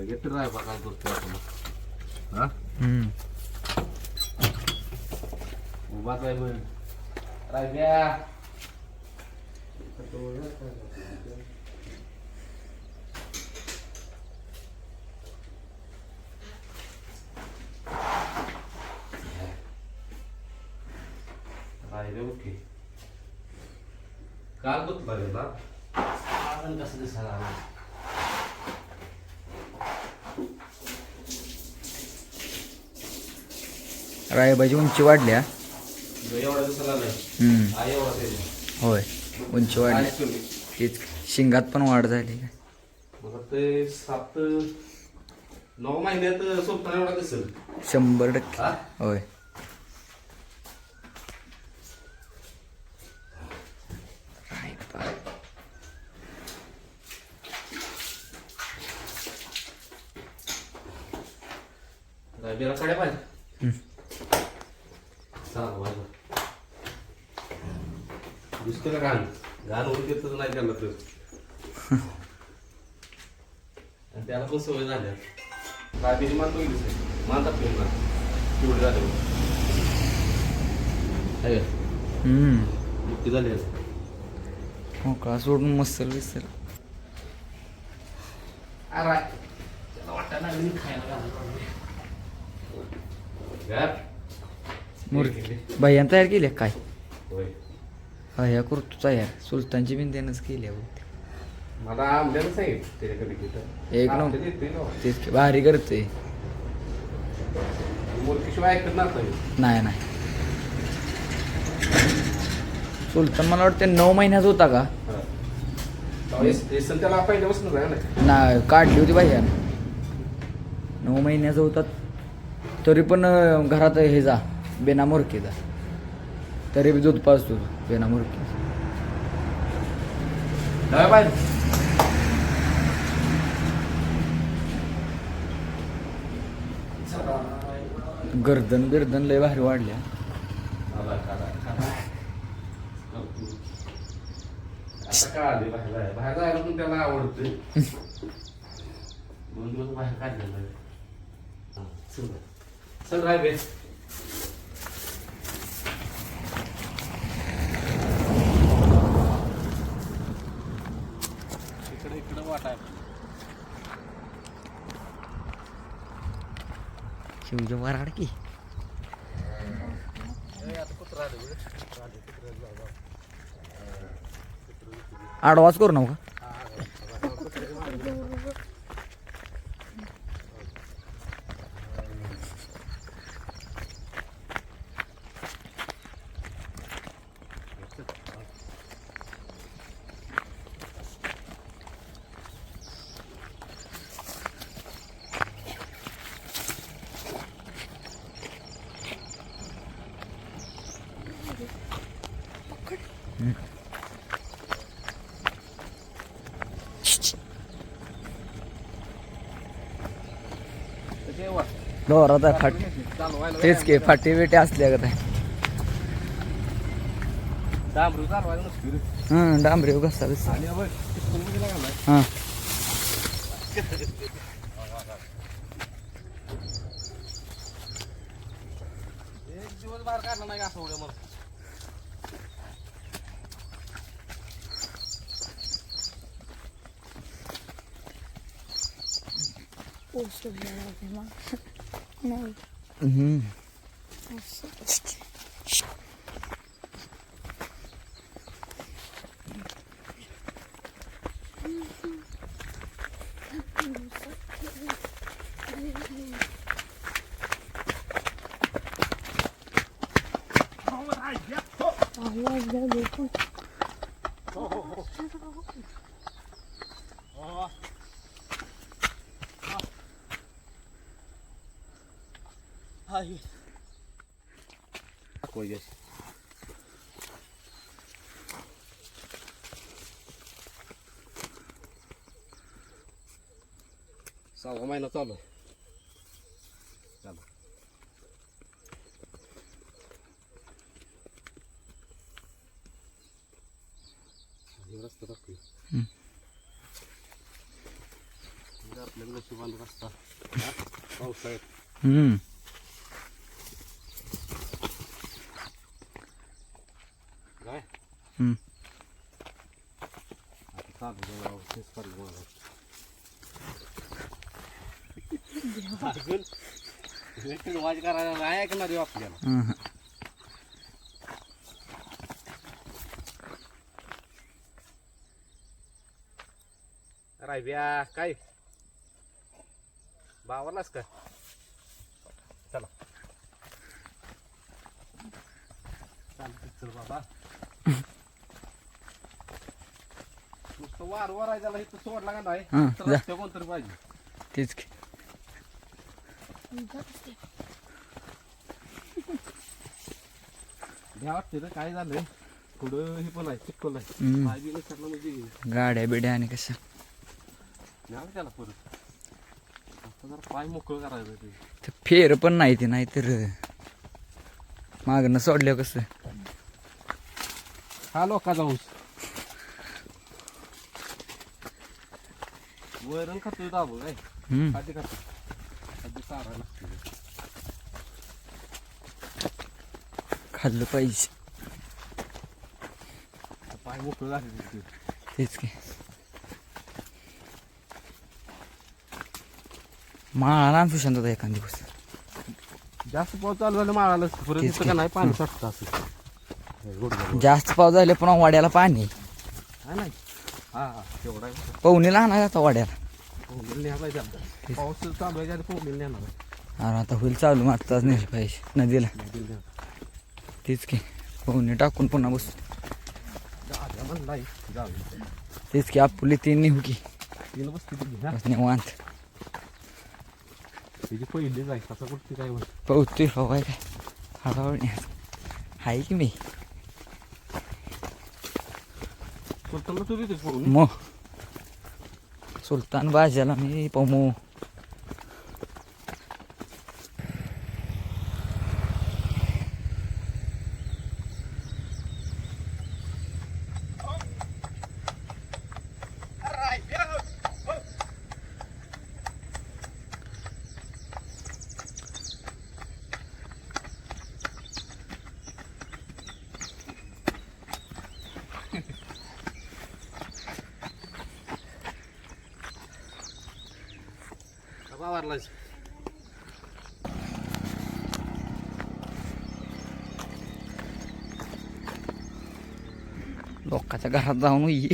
येते राय बघा करतो आपण हा हम्म. उभाच आहे मग राय द्या राय दे ओके काल बघ बघेल ना आपण कसं दिसायला रायबाची उंची वाढल्या. होय उंची कमी. तेच शिंगात पण वाढ झाली. शंभर टक्के. होय रायबीला कडे पाहिजे हम्म. चाल बाय दिसतो का घाण घाण होऊन देत नाही त्याला तर आणि त्याला पण सवय झाल्या मान बघितलीच आहे मान दाखवली ना तेवढी झाली का? झाली आहे. मोकळा सोडून मसल बिसल अरे त्याला वाटायला लागली मी खायला भैयान तयार केली काय? होय. भैया करतो तयार सुलतानची बिन त्यानंच केली आहे. मला आंब्यानं सांगितलं त्याच्याकडे तिथं. एक नंबर. ना. तेच की भारी करते ऐकत नाही नाही. सुलतान मला वाटतं नऊ महिन्यात होता का? एसन त्याला पहिल्यापासून आहे ना. ना काढली होती भैया नऊ महिन्याचा होता. तरी पण अं, घरात हे जा बेना मुरकीचा. तरी बी दूध पाजतो तो, बेना मुरकी गर्दन बिर्दन लय भारी वाढल्या. का बाहेर जायला पण त्याला आवडते दोन दिवस बाहेर काढलेलं आहे. शिवजी वराड की. आडवाच करू नका. आहे फाट तेच के फाटी बिटी असल्या का डांबरू चालवायला नसतो रे. हं डांबरी कसा? हां. एक दिवस बाहेर काढला नाही गॅस सहावा महिना चालू आहे चला हे रस्ता. जरा आपल्याला नशिबानं रस्ता? पावसाळ्यात हम्म काय हम्म. आता तेच पडलं मला अजून इलेक्ट्रिक वाज करायला नाही ऐकणार आहे आपल्याला हम्म. रायब्या काय बावरलास का चला चालतं चल बाबा नुसतं वार वरायला इथं सोडला का नाही हं, तर जा. रस्त्यावर कोणतरी पाहिजे. तेच की. भ्या वाटते रे काय झालंय? पुढं हे पण आहे आहे. हम्म. पाय बी नसलं म्हणजे? गाड्या बिड्या आणि कशा? नाही त्याला परत. आता जरा पाय मोकळं करायचं ते. फेर पण नाही ते नाही तर मागणं सोडलं कसं? हा लोका जाऊस वैरण खातोय दाबो काय हम्म. खाते खाते. खाते चारायला लागते खाल्लं पाहिजे. पाय मोकळं झाले ते तेच की. माळा ना सुशांत होता एखाद दिवस. जास्त पाऊस चालू झाला माळाला परत तेच इथं की. का नाही पाणी साठतं असं. हे. जास्त पाऊस झाले पुन्हा वाड्याला पाणी. हा नाही. हा हा. तेवढा आहे. पवनीला आणा जाता वाड्याला न्यायला पाहिजे आता पाऊस चालू आहे त्याला पोहलेलं नेणार आहे. अरे आता होईल चालू मागताच नाही पाहिजे. नदीला. नदीला नेणार. तेच की पवनी टाकून पुन्हा बस. दाद्या म्हणलाय जाऊ तेच की आपुली तीन निघू की. तीन बसते तिथे हा बस निवांत. तिची पहिली जाय असं कुठची काय म्हणत हवाय काय? हळूहळू हाय की मी? सुलतानला तू देतेस मग. सुलतान बाजाला मी पमो का वारलास लोकांच्या घरात जाऊन ये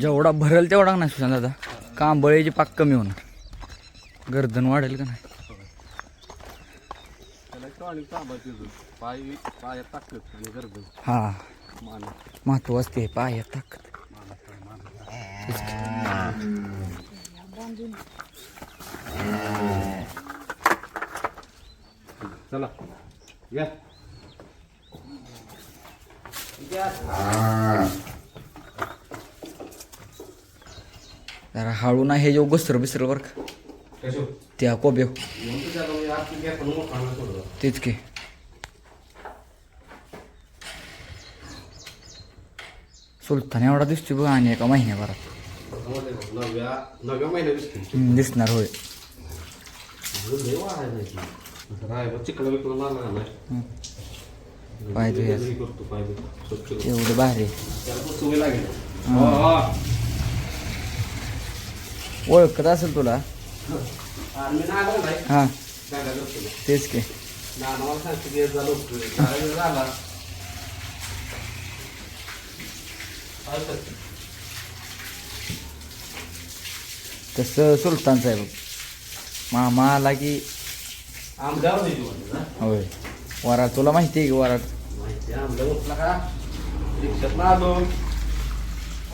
जेवढा भरेल तेवढा नाही सुशांत दादा. कांबळीची पाक कमी होणार. गर्दन वाढेल का नाही? हा. मान महत्त्व असते पाय ताकद. चला. या. जरा हळू ना हे जो घसर बिसर बर का? त्या कोब्यो तेच की. सुलतान एवढा दिसतो बघ आणि एका महिन्याभरात. दिसणार होय. लय वाढायला नाही. ओळखत असेल तुला? हा. तेच की? तसं सुलतानचं आहे बघ मामा आला की होय. वराड तुला माहिती आहे की वराड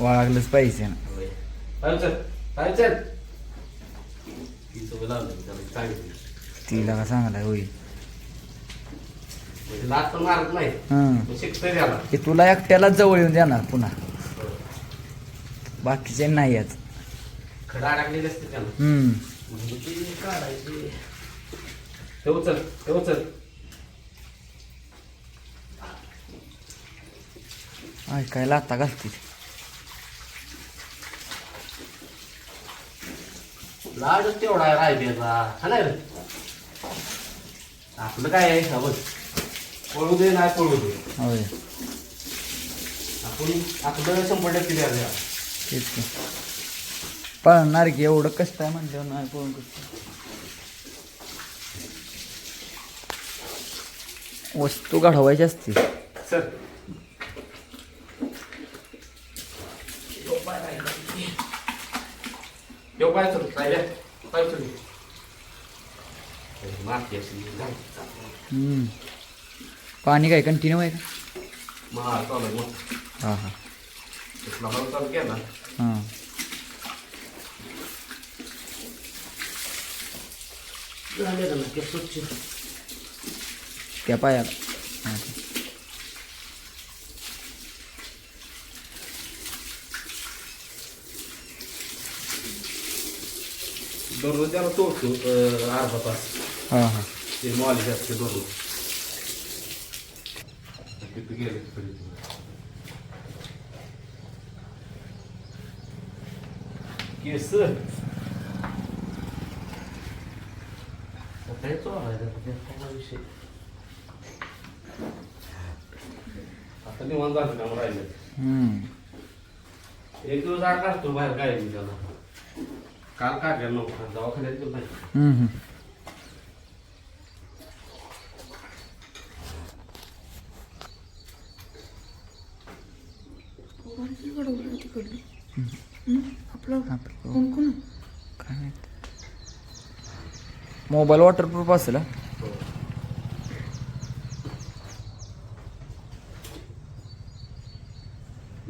वळागलंच पाहिजे ना. काय चल काय चल सवय लावली त्याला सांगितलं तिला का चांगला होई म्हणजे लात पण मारत नाही. हं. तो शिकतोय त्याला. की तुला एकट्यालाच जवळ येऊन देणार पुन्हा. बाकीचे नाही आहेत. खडा अडकलेली असते त्याला. हम्म म्हणजे ती काढायची. ते उचल ते उचल ऐकायला आता घालते लाडच तेवढा रायब्याचा हा नाही रे? आपलं काय आहे? हा बघ. पळू दे नाही पळू दे. होय. आपण आपलं शंभर टक्के द्या द्या तेच की. पळणार की एवढं कष्ट आहे म्हणल्यावर नाही पळून कसं वस्तू घडवायची असते. सर येऊ पाय चल रायब्या पाय चल माती अशी हम्म. पाणी काय कंटिन्यू आहे का आहे मग हां हां इथला हळू चालू केला हां झाले ना की स्वच्छ त्या पायाला हां. दररोज त्याला तोडतो अं, अर्धा तास हां हां ते मॉलिश असते दररोज तिथे गेले तिकडे केस काय चोरायचं आता ते काय विषय आता निवांत झालं काम राहिलं हम्म. एक दिवस आड काढतो बाहेर काय त्याला काल काढल्या नव्हतं दवाखान्यात गेलो नाही हम्म, हम्म. आपलं आपलं कोण कोण काय माहीत. मोबाईल वॉटरप्रूफ असेल हा?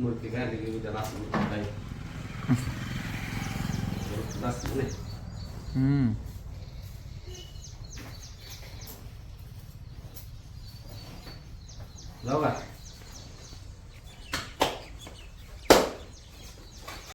उद्या असं काय जास्त नाही हम्म. जाऊ